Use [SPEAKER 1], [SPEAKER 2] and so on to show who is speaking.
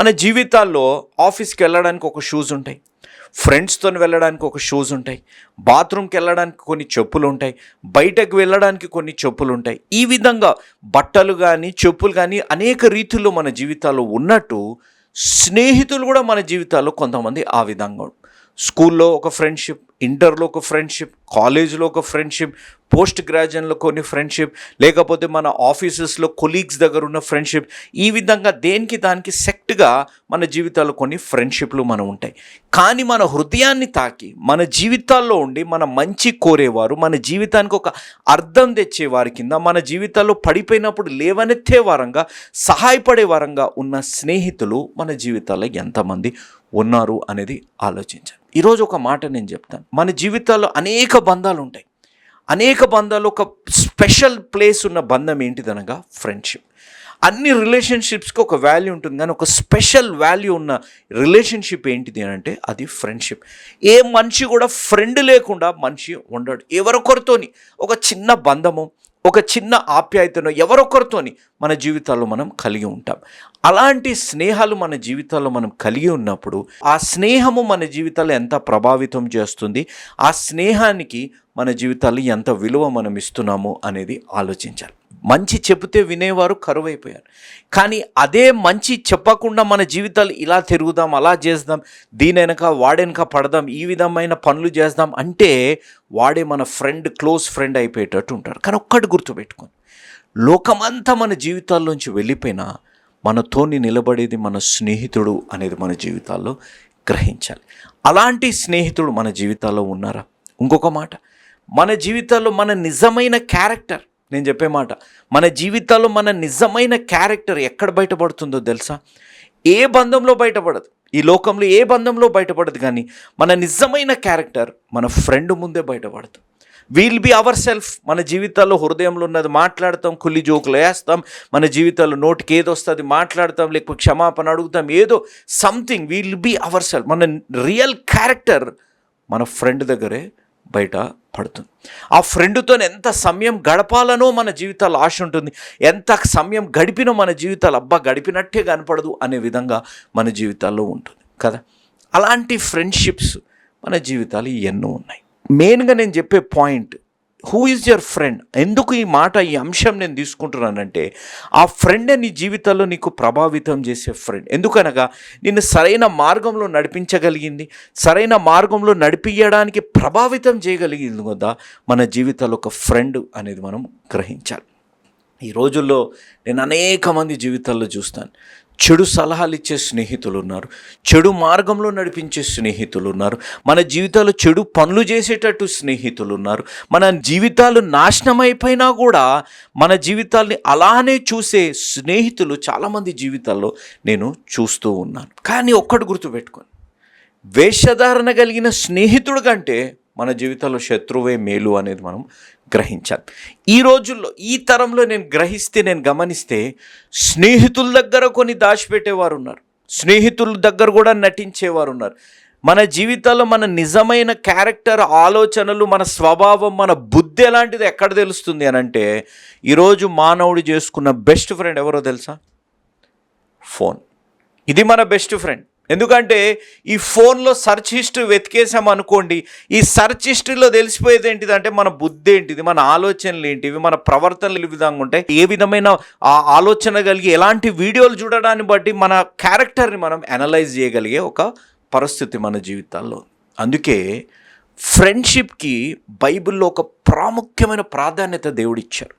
[SPEAKER 1] మన జీవితాల్లో ఆఫీస్కి వెళ్ళడానికి ఒక షూస్ ఉంటాయి. ఫ్రెండ్స్తో వెళ్ళడానికి ఒక షూస్ ఉంటాయి. బాత్రూమ్కి వెళ్ళడానికి కొన్ని చెప్పులు ఉంటాయి. బయటకు వెళ్ళడానికి కొన్ని చెప్పులు ఉంటాయి. ఈ విధంగా బట్టలు కానీ చెప్పులు కానీ అనేక రీతుల్లో మన జీవితాల్లో ఉన్నట్టు స్నేహితులు కూడా మన జీవితాల్లో కొంతమంది ఆ విధంగా స్కూల్లో ఒక ఫ్రెండ్షిప్ ఇంటర్లో ఒక ఫ్రెండ్షిప్ కాలేజ్లో ఒక ఫ్రెండ్షిప్ పోస్ట్ గ్రాడ్యుయేషన్లో కొన్ని ఫ్రెండ్షిప్ లేకపోతే మన ఆఫీసెస్లో కొలీగ్స్ దగ్గర ఉన్న ఫ్రెండ్షిప్ ఈ విధంగా దేనికి దానికి సెక్ట్గా మన జీవితాల్లో కొన్ని ఫ్రెండ్షిప్లు మనం ఉంటాయి. కానీ మన హృదయాన్ని తాకి మన జీవితాల్లో ఉండి మన మంచి కోరేవారు మన జీవితానికి ఒక అర్థం తెచ్చే వారి కింద మన జీవితాల్లో పడిపోయినప్పుడు లేవనెత్తే వారంగా సహాయపడే వారంగా ఉన్న స్నేహితులు మన జీవితాల్లో ఎంతమంది ఉన్నారు అనేది ఆలోచించాను ఈరోజు ఒక మాట నేను చెప్తాను. మన జీవితాల్లో అనేక బంధాలు ఉంటాయి. అనేక బంధాలు ఒక స్పెషల్ ప్లేస్ ఉన్న బంధం ఏంటిదనగా ఫ్రెండ్షిప్. అన్ని రిలేషన్షిప్స్కి ఒక వాల్యూ ఉంటుంది. కానీ ఒక స్పెషల్ వాల్యూ ఉన్న రిలేషన్షిప్ ఏంటిది అని అంటే అది ఫ్రెండ్షిప్. ఏ మనిషి కూడా ఫ్రెండ్ లేకుండా మనిషి ఉండడు. ఎవరొకరితోని ఒక చిన్న బంధము ఒక చిన్న ఆప్యాయతను ఎవరొకరితోని మన జీవితాల్లో మనం కలిగి ఉంటాం. అలాంటి స్నేహాలు మన జీవితాల్లో మనం కలిగి ఉన్నప్పుడు ఆ స్నేహము మన జీవితాల్లో ఎంత ప్రభావితం చేస్తుంది? ఆ స్నేహానికి మన జీవితాల్లో ఎంత విలువ మనం ఇస్తున్నాము అనేది ఆలోచించాలి. మంచి చెబితే వినేవారు కరువైపోయారు. కానీ అదే మంచి చెప్పకుండా మన జీవితాలు ఇలా తిరుగుదాం అలా చేద్దాం దీనెనక వాడెనక పడదాం ఈ విధమైన పనులు చేద్దాం అంటే వాడే మన ఫ్రెండ్ క్లోజ్ ఫ్రెండ్ అయిపోయేటట్టు ఉంటాడు కానీ ఒక్కటి గుర్తుపెట్టుకోండి. లోకమంతా మన జీవితాల్లోంచి వెళ్ళిపోయినా మనతోని నిలబడేది మన స్నేహితుడు అనేది మన జీవితాల్లో గ్రహించాలి. అలాంటి స్నేహితుడు మన జీవితాల్లో ఉన్నారా? ఇంకొక మాట. మన జీవితాల్లో మన నిజమైన క్యారెక్టర్ నేను చెప్పే మాట. మన జీవితాల్లో మన నిజమైన క్యారెక్టర్ ఎక్కడ బయటపడుతుందో తెలుసా? ఏ బంధంలో బయటపడదు. ఈ లోకంలో ఏ బంధంలో బయటపడదు కానీ మన నిజమైన క్యారెక్టర్ మన ఫ్రెండ్ ముందే బయటపడదు. వీల్ బి అవర్ సెల్ఫ్ మన జీవితాల్లో హృదయంలో ఉన్నది మాట్లాడతాం కుల్లి జోకులు వేస్తాం. మన జీవితాల్లో నోటికి ఏదో వస్తుంది మాట్లాడతాం లేకపోతే క్షమాపణ అడుగుతాం ఏదో something will be our self మన రియల్ క్యారెక్టర్ మన ఫ్రెండ్ దగ్గరే బయట పడుతుంది. ఆ ఫ్రెండ్తో ఎంత సమయం గడపాలనో మన జీవితాలు ఆశ ఉంటుంది. ఎంత సమయం గడిపినో మన జీవితాలు అబ్బా గడిపినట్టే కనపడదు అనే విధంగా మన జీవితాల్లో ఉంటుంది కదా? అలాంటి ఫ్రెండ్షిప్స్ మన జీవితాలు ఎన్నో ఉన్నాయి. మెయిన్గా నేను చెప్పే point who is your friend ఎందుకు ఈ మాట ఈ అంశం నేను తీసుకుంటున్నానంటే ఆ ఫ్రెండ్ నీ జీవితంలో నీకు ప్రభావితం చేసే ఫ్రెండ్ ఎందుకనగా నిన్ను సరైన మార్గంలో నడిపించగలిగింది సరైన మార్గంలో నడిపించడానికి ప్రభావితం చేయగలిగింది కదా మన జీవితంలో ఒక ఫ్రెండ్ అనేది మనం గ్రహించాలి. ఈ రోజుల్లో నేను అనేక మంది జీవితాల్లో చూస్తాను. చెడు సలహాలు ఇచ్చే స్నేహితులు ఉన్నారు చెడు మార్గంలో నడిపించే స్నేహితులు ఉన్నారు మన జీవితాలు చెడు పనులు చేసేటట్టు స్నేహితులు ఉన్నారు మన జీవితాలు నాశనం అయిపోయినా కూడా మన జీవితాల్ని అలానే చూసే స్నేహితులు చాలామంది జీవితాల్లో నేను చూస్తూ ఉన్నాను. కానీ ఒక్కటి గుర్తుపెట్టుకోండి. వేషధారణ కలిగిన స్నేహితుడు కంటే మన జీవితంలో శత్రువే మేలు అనేది మనం గ్రహించాలి. ఈ రోజుల్లో ఈ తరంలో నేను గ్రహిస్తే నేను గమనిస్తే స్నేహితుల దగ్గర కొన్ని దాచిపెట్టేవారు ఉన్నారు. స్నేహితుల దగ్గర కూడా నటించేవారు ఉన్నారు. మన జీవితాల్లో మన నిజమైన క్యారెక్టర్ ఆలోచనలు మన స్వభావం మన బుద్ధి ఎలాంటిది ఎక్కడ తెలుస్తుంది అని అంటే ఈరోజు మానవుడు చేసుకున్న బెస్ట్ ఫ్రెండ్ ఎవరో తెలుసా? ఫోన్. ఇది మన బెస్ట్ ఫ్రెండ్. ఎందుకంటే ఈ ఫోన్లో సర్చ్ హిస్టరీ వెతికేసాం అనుకోండి ఈ సర్చ్ హిస్టరీలో తెలిసిపోయేది ఏంటిదంటే మన బుద్ధి ఏంటిది మన ఆలోచనలు ఏంటివి మన ప్రవర్తనలు ఏ విధంగా ఉంటాయి. ఏ విధమైన ఆ ఆలోచన కలిగి ఎలాంటి వీడియోలు చూడడాన్ని బట్టి మన క్యారెక్టర్ని మనం అనలైజ్ చేయగలిగే ఒక పరిస్థితి మన జీవితాల్లో అందుకే ఫ్రెండ్షిప్కి బైబిల్లో ఒక ప్రాముఖ్యమైన ప్రాధాన్యత దేవుడిచ్చారు.